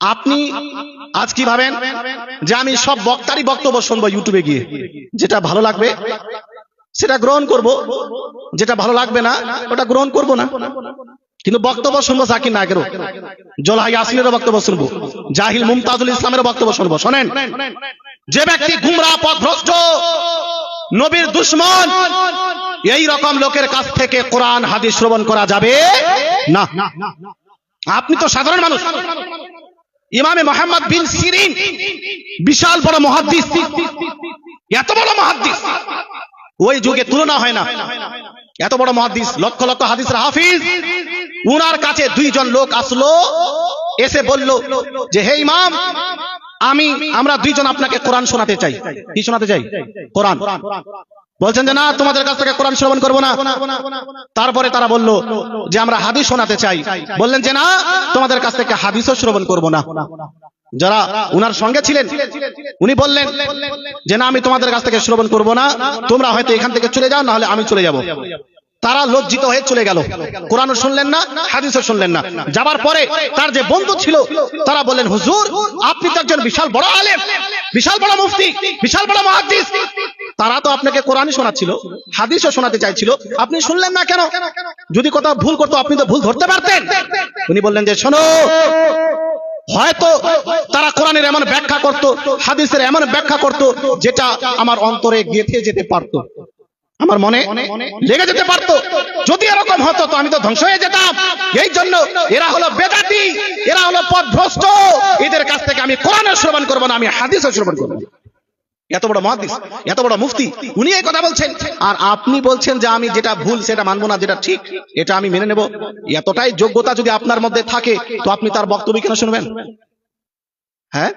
আপনি আজ কি ভাবেন যে আমি সব বক্তারই বক্তব্য শুনব ইউটিউবে গিয়ে? যেটা ভালো লাগবে, সেটা গ্রহণ করব। যেটা ভালো লাগবে না, ওটা গ্রহণ করব না। কিন্তু বক্তব্য শুনব জাকির নায়কেরও। জলহাই আসিলেরও বক্তব্য শুনব। জাহিল মুমতাজুল ইসলামেরও বক্তব্য শুনব। শোনেন, যে ব্যক্তি গুমরা, পথভ্রষ্ট, নবীর দুশ্মন, এই রকম লোকের কাছ থেকে কোরআন, হাদিস শ্রবণ করা যাবে না। আপনি তো সাধারণ মানুষ। ইমামে মোহাম্মদ বিন সিরিন। বিশাল বড় মহাদ্দিস। এত বড় মহাদ্দিস। ওই যুগে তুলনা হয় না। এত বড় মহাদ্দিস। লক্ষ লক্ষ হাদিসের হাফিজ। উনার কাছে দুইজন লোক আসলো। এসে বলল যে, হে ইমাম, আমি, আমরা দুইজন আপনাকে কোরআন শোনাতে চাই। কি শোনাতে চাই? কোরআন। বলছেন যে না, তোমাদের কাছ থেকে কোরআন শ্রবণ করব না। তারপরে তারা বলল যে আমরা হাদিস শোনাতে চাই। বললেন যে না, তোমাদের কাছ থেকে হাদিসও শ্রবণ করব না। যারা উনার সঙ্গে ছিলেন, উনি বললেন যে না, আমি তোমাদের কাছ থেকে শ্রবণ করব না। তোমরা হয়তো এখান থেকে চলে যাও না হলে আমি চলে যাব। তারা লজ্জিত হয়ে চলে গেল। কোরআনও শুনলেন না, হাদিসও শুনলেন না। যাবার পরে তার যে বন্ধু ছিল, তারা বললেন, হুজুর, আপনি তো একজন বিশাল বড় আলেম, বিশাল বড় মুফতি, বিশাল বড় মহাদিস তারা তো আপনাকে কোরআনই শোনাচ্ছিল, হাদিসও শোনাতে চাইছিল। আপনি শুনলেন না কেন? যদি কোথাও ভুল করতো, আপনি তো ভুল ধরতে পারতেন। উনি বললেন যে, শোনো, হয়তো তারা কোরআনের এমন ব্যাখ্যা করত, হাদিসের এমন ব্যাখ্যা করত, যেটা আমার অন্তরে গেঁথে যেতে পারত। আমার মনে লেগে যেতে পারতো। যদি এরকম হতো, তো আমি তো ধ্বংস হয়ে যেতাম। এই জন্য এরা হলো বেদাতি, এরা হলো পথভ্রষ্ট। এদের কাছ থেকে আমি কোরআনের শ্রবণ করব না, আমি হাদিসও শ্রবণ করব। এত বড় মহাদিস, এত বড় মুফতি, উনি এই কথা বলছেন। আর আপনি বলছেন যে আমি যেটা ভুল, সেটা মানবো না, যেটা ঠিক, এটা আমি মেনে নেব। এতটাই যোগ্যতা যদি আপনার মধ্যে থাকে, তো আপনি তার বক্তব্য কেন শুনবেন? হ্যাঁ?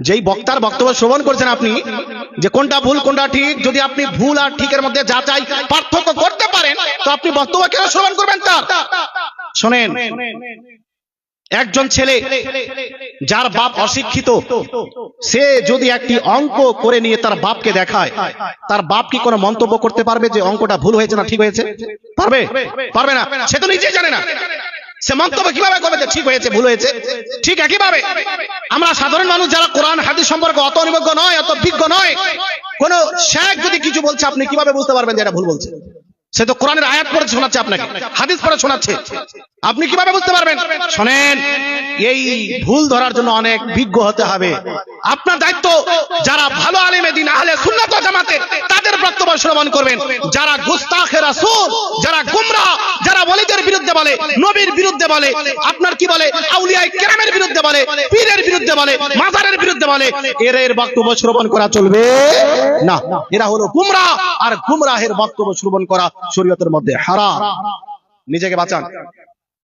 যেই বক্তার বক্তব্য শ্রবণ করছেন আপনি, যে কোনটা ভুল, কোনটা ঠিক, যদি আপনি ভুল আর ঠিকের মধ্যে যাচাই, পার্থক্য করতে পারেন, তো আপনি বক্তব্য কেন শ্রবণ করবেন তার? শোনেন একজন ছেলে যার বাপ অশিক্ষিত, সে যদি একটি অঙ্ক করে নিয়ে তার বাপকে দেখায়, তার বাপ কি কোনো মন্তব্য করতে পারবে যে অঙ্কটা ভুল হয়েছে না ঠিক হয়েছে? পারবে? পারবে না। সে তো নিজেই জানে না। সে মন্তব্য কীভাবে করবে যে ঠিক হয়েছে, ভুল হয়েছে? ঠিক একইভাবে আমরা সাধারণ মানুষ যারা কোরআন, হাদিস সম্পর্কে অত অনিজ্ঞ নয়, অত বিজ্ঞ নয়, কোন শেখ যদি কিছু বলছে, আপনি কীভাবে বুঝতে পারবেন যে এটা ভুল বলছে? সে তো কোরআনের আয়াত পড়ে শোনাচ্ছে আপনাকে, হাদিস পড়ে শোনাচ্ছে। আপনি কীভাবে বুঝতে পারবেন? শোনেন, এই ভুল ধরার জন্য অনেক বিজ্ঞ হতে হবে। আপনার দায়িত্ব, যারা ভালো আলিমে দিন, আহলে সুন্নাত জামাতে, তাদের বক্তব্য শ্রবণ করবেন। যারা গুস্তাখে রাসূল, যারা গুমরা বিরুদ্ধে বলে, নবীর বিরুদ্ধে বলে, আপনার কি বলে আউলিয়া কেরামের বিরুদ্ধে বলে, পীরের বিরুদ্ধে বলে, মাজারের বিরুদ্ধে বলে, এর এর বক্তব্য শ্রবণ করা চলবে? না, এরা হলো গুমরা, আর গুমরাহের বক্তব্য শ্রবণ করা শরীয়তের মধ্যে হারাম। নিজেকে বাঁচান।